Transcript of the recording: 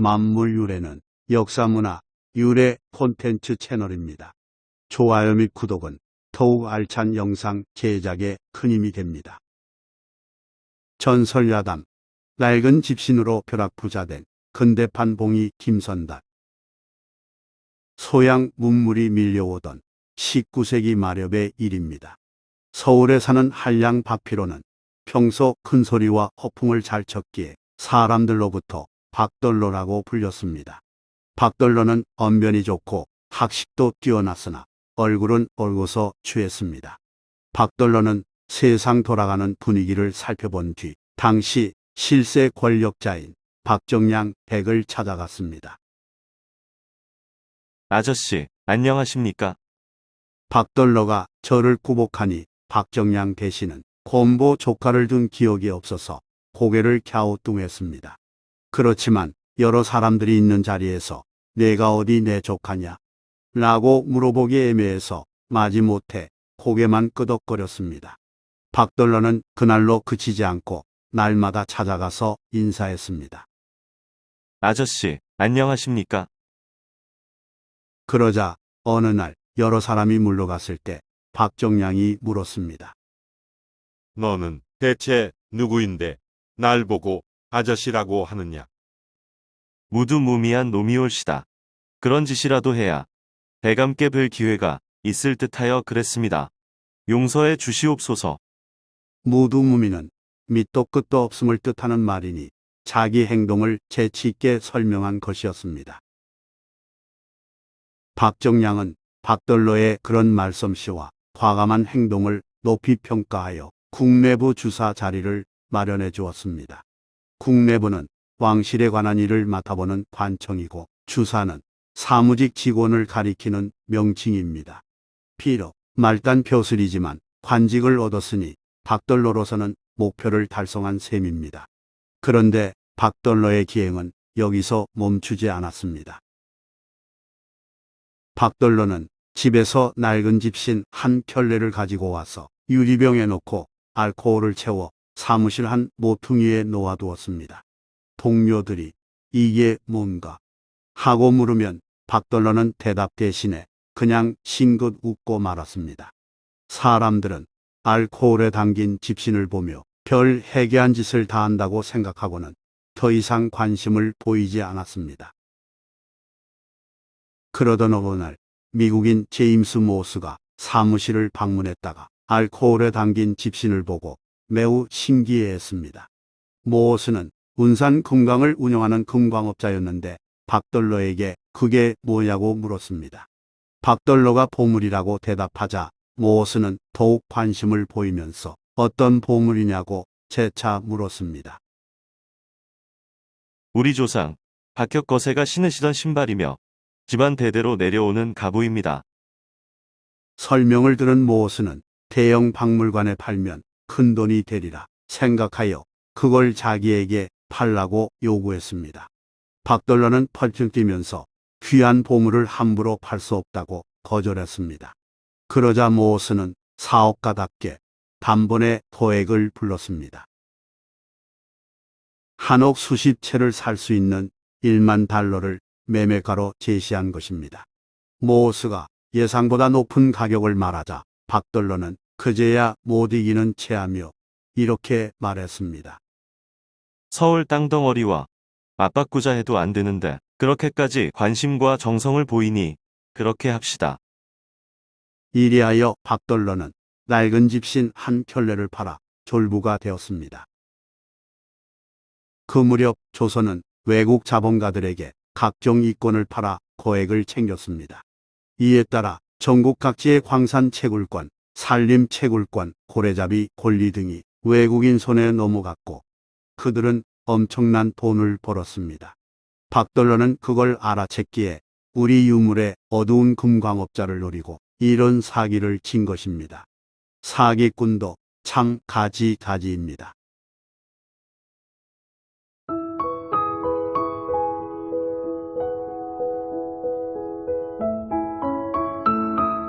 만물 유래는 역사문화 유래 콘텐츠 채널입니다. 좋아요 및 구독은 더욱 알찬 영상 제작에 큰 힘이 됩니다. 전설야담 낡은 집신으로 벼락부자된 근대판 봉이 김선달 소양 문물이 밀려오던 19세기 말엽의 일입니다. 서울에 사는 한량 박피로는 평소 큰 소리와 허풍을 잘 쳤기에 사람들로부터 박돌로라고 불렸습니다. 박돌로는 언변이 좋고 학식도 뛰어났으나 얼굴은 얼고서 취했습니다. 박돌로는 세상 돌아가는 분위기를 살펴본 뒤 당시 실세 권력자인 박정량 댁을 찾아갔습니다. 아저씨, 안녕하십니까? 박돌로가 저를 구복하니 박정량 대신은 곰보 조카를 둔 기억이 없어서 고개를 갸우뚱했습니다. 그렇지만 여러 사람들이 있는 자리에서 내가 어디 내 조카냐? 라고 물어보기 애매해서 마지못해 고개만 끄덕거렸습니다. 박돌로는 그날로 그치지 않고 날마다 찾아가서 인사했습니다. 아저씨, 안녕하십니까? 그러자 어느 날 여러 사람이 물러갔을 때 박정량이 물었습니다. 너는 대체 누구인데 날 보고 아저씨라고 하느냐? 무두무미한 놈이올시다. 그런 짓이라도 해야 대감께 뵐 기회가 있을 듯하여 그랬습니다. 용서해 주시옵소서. 무두무미는 밑도 끝도 없음을 뜻하는 말이니 자기 행동을 재치 있게 설명한 것이었습니다. 박정량은 박돌로의 그런 말솜씨와 과감한 행동을 높이 평가하여 국내부 주사 자리를 마련해 주었습니다. 국내부는 왕실에 관한 일을 맡아보는 관청이고 주사는 사무직 직원을 가리키는 명칭입니다. 비록 말단 표슬이지만 관직을 얻었으니 박돌로로서는 목표를 달성한 셈입니다. 그런데 박돌로의 기행은 여기서 멈추지 않았습니다. 박돌로는 집에서 낡은 집신 한 켤레를 가지고 와서 유리병에 넣고 알코올을 채워 사무실 한 모퉁이에 놓아두었습니다. 동료들이 이게 뭔가 하고 물으면 박돌로는 대답 대신에 그냥 싱긋 웃고 말았습니다. 사람들은 알코올에 담긴 집신을 보며 별 해괴한 짓을 다 한다고 생각하고는 더 이상 관심을 보이지 않았습니다. 그러던 어느 날 미국인 제임스 모스가 사무실을 방문했다가 알코올에 담긴 집신을 보고 매우 신기해했습니다. 모스는 운산 금강을 운영하는 금광업자였는데 박돌로에게 그게 뭐냐고 물었습니다. 박돌로가 보물이라고 대답하자 모스는 더욱 관심을 보이면서 어떤 보물이냐고 재차 물었습니다. 우리 조상, 박혁 거세가 신으시던 신발이며 집안 대대로 내려오는 가부입니다. 설명을 들은 모스는 대형 박물관에 팔면 큰 돈이 되리라 생각하여 그걸 자기에게 팔라고 요구했습니다. 박돌로는 펄쩍 뛰면서 귀한 보물을 함부로 팔 수 없다고 거절했습니다. 그러자 모스는 사업가답게 단번에 토액을 불렀습니다. 한옥 수십 채를 살 수 있는 1만 달러를 매매가로 제시한 것입니다. 모스가 예상보다 높은 가격을 말하자 박돌로는 그제야 못 이기는 체하며 이렇게 말했습니다. 서울 땅덩어리와 맞바꾸자 해도 안 되는데 그렇게까지 관심과 정성을 보이니 그렇게 합시다. 이리하여 박돌로는 낡은 집신 한 켤레를 팔아 졸부가 되었습니다. 그 무렵 조선은 외국 자본가들에게 각종 이권을 팔아 거액을 챙겼습니다. 이에 따라 전국 각지의 광산 채굴권, 산림 채굴권, 고래잡이, 권리 등이 외국인 손에 넘어갔고 그들은 엄청난 돈을 벌었습니다. 박돌로는 그걸 알아챘기에 우리 유물의 어두운 금광업자를 노리고 이런 사기를 친 것입니다. 사기꾼도 참 가지가지입니다.